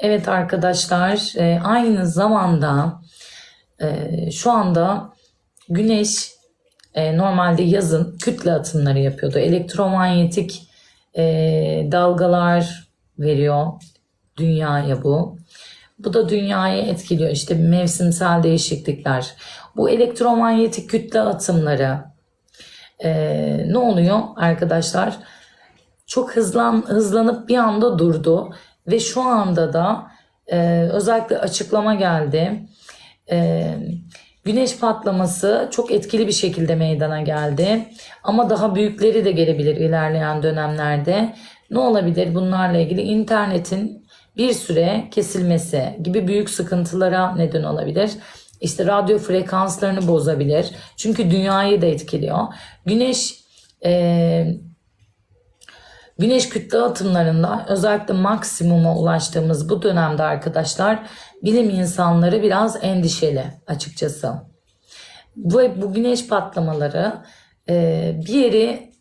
Evet arkadaşlar, e, aynı zamanda e, şu anda Güneş e, normalde yazın kütle atımları yapıyordu. Elektromanyetik dalgalar veriyor dünyaya bu. Bu da dünyayı etkiliyor. İşte mevsimsel değişiklikler. Bu elektromanyetik kütle atımları ne oluyor arkadaşlar? çok hızlan hızlanıp bir anda durdu ve şu anda da e, özellikle açıklama geldi. E, güneş patlaması çok etkili bir şekilde meydana geldi. Ama daha büyükleri de gelebilir ilerleyen dönemlerde. Ne olabilir bunlarla ilgili? internetin bir süre kesilmesi gibi büyük sıkıntılara neden olabilir. İşte radyo frekanslarını bozabilir. Çünkü dünyayı da etkiliyor. Güneş e, Güneş kütle atımlarında özellikle maksimuma ulaştığımız bu dönemde arkadaşlar bilim insanları biraz endişeli açıkçası. Bu, bu güneş patlamaları e, bir yeri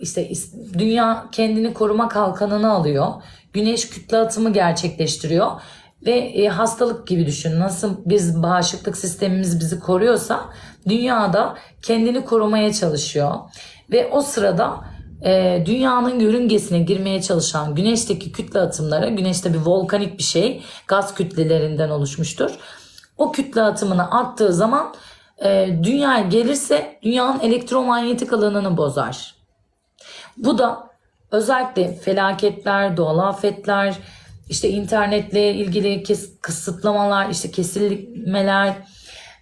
işte dünya kendini koruma kalkanını alıyor. Güneş kütle atımı gerçekleştiriyor ve e, hastalık gibi düşün. Nasıl biz bağışıklık sistemimiz bizi koruyorsa dünyada kendini korumaya çalışıyor. Ve o sırada e, dünyanın yörüngesine girmeye çalışan güneşteki kütle atımları, güneşte bir volkanik bir şey, gaz kütlelerinden oluşmuştur. O kütle atımını attığı zaman e, dünyaya gelirse dünyanın elektromanyetik alanını bozar. Bu da özellikle felaketler, doğal afetler, işte internetle ilgili kes, kısıtlamalar, işte kesilmeler,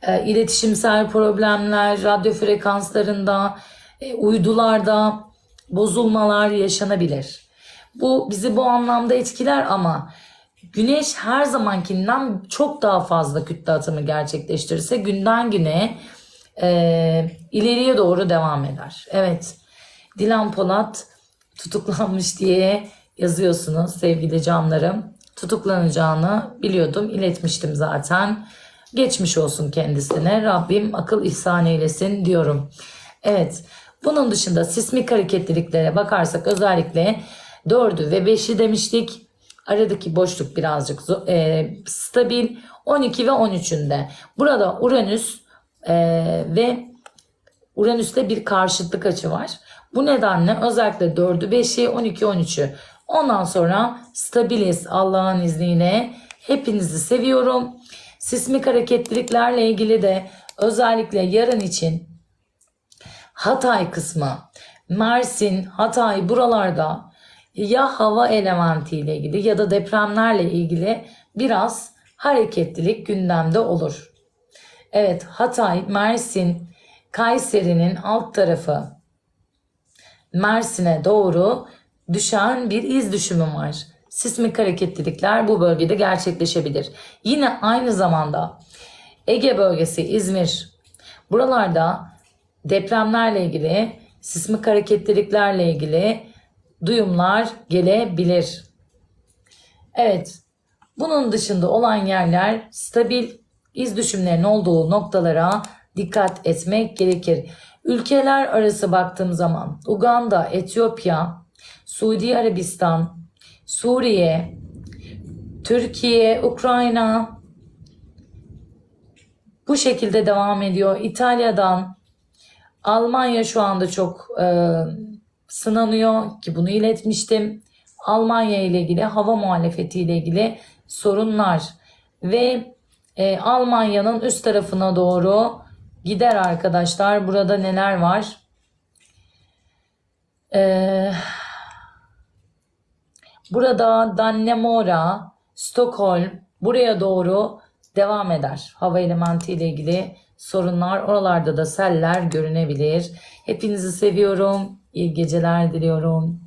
e, iletişimsel problemler, radyo frekanslarında, e, uydularda bozulmalar yaşanabilir. Bu bizi bu anlamda etkiler ama Güneş her zamankinden çok daha fazla kütle atımı gerçekleştirirse günden güne e, ileriye doğru devam eder. Evet, Dilan Polat tutuklanmış diye yazıyorsunuz sevgili canlarım. Tutuklanacağını biliyordum, iletmiştim zaten. Geçmiş olsun kendisine. Rabbim akıl ihsan eylesin diyorum. Evet, bunun dışında sismik hareketliliklere bakarsak özellikle 4'ü ve 5'i demiştik. Aradaki boşluk birazcık e, stabil. 12 ve 13'ünde. Burada Uranüs e, ve Uranüs'te bir karşıtlık açı var. Bu nedenle özellikle 4'ü, 5'i, 12, 13'ü. Ondan sonra stabiliz Allah'ın izniyle. Hepinizi seviyorum. Sismik hareketliliklerle ilgili de özellikle yarın için Hatay kısmı, Mersin, Hatay buralarda ya hava elementiyle ilgili ya da depremlerle ilgili biraz hareketlilik gündemde olur. Evet Hatay, Mersin, Kayseri'nin alt tarafı Mersin'e doğru düşen bir iz düşümü var. Sismik hareketlilikler bu bölgede gerçekleşebilir. Yine aynı zamanda Ege bölgesi, İzmir buralarda depremlerle ilgili, sismik hareketliliklerle ilgili duyumlar gelebilir. Evet, bunun dışında olan yerler stabil iz düşümlerin olduğu noktalara dikkat etmek gerekir. Ülkeler arası baktığım zaman Uganda, Etiyopya, Suudi Arabistan, Suriye, Türkiye, Ukrayna bu şekilde devam ediyor. İtalya'dan Almanya şu anda çok e, sınanıyor ki bunu iletmiştim. Almanya ile ilgili hava muhalefeti ile ilgili sorunlar ve e, Almanya'nın üst tarafına doğru gider arkadaşlar. Burada neler var? E, burada Dannemora, Stockholm buraya doğru devam eder. Hava elementi ile ilgili sorunlar. Oralarda da seller görünebilir. Hepinizi seviyorum. İyi geceler diliyorum.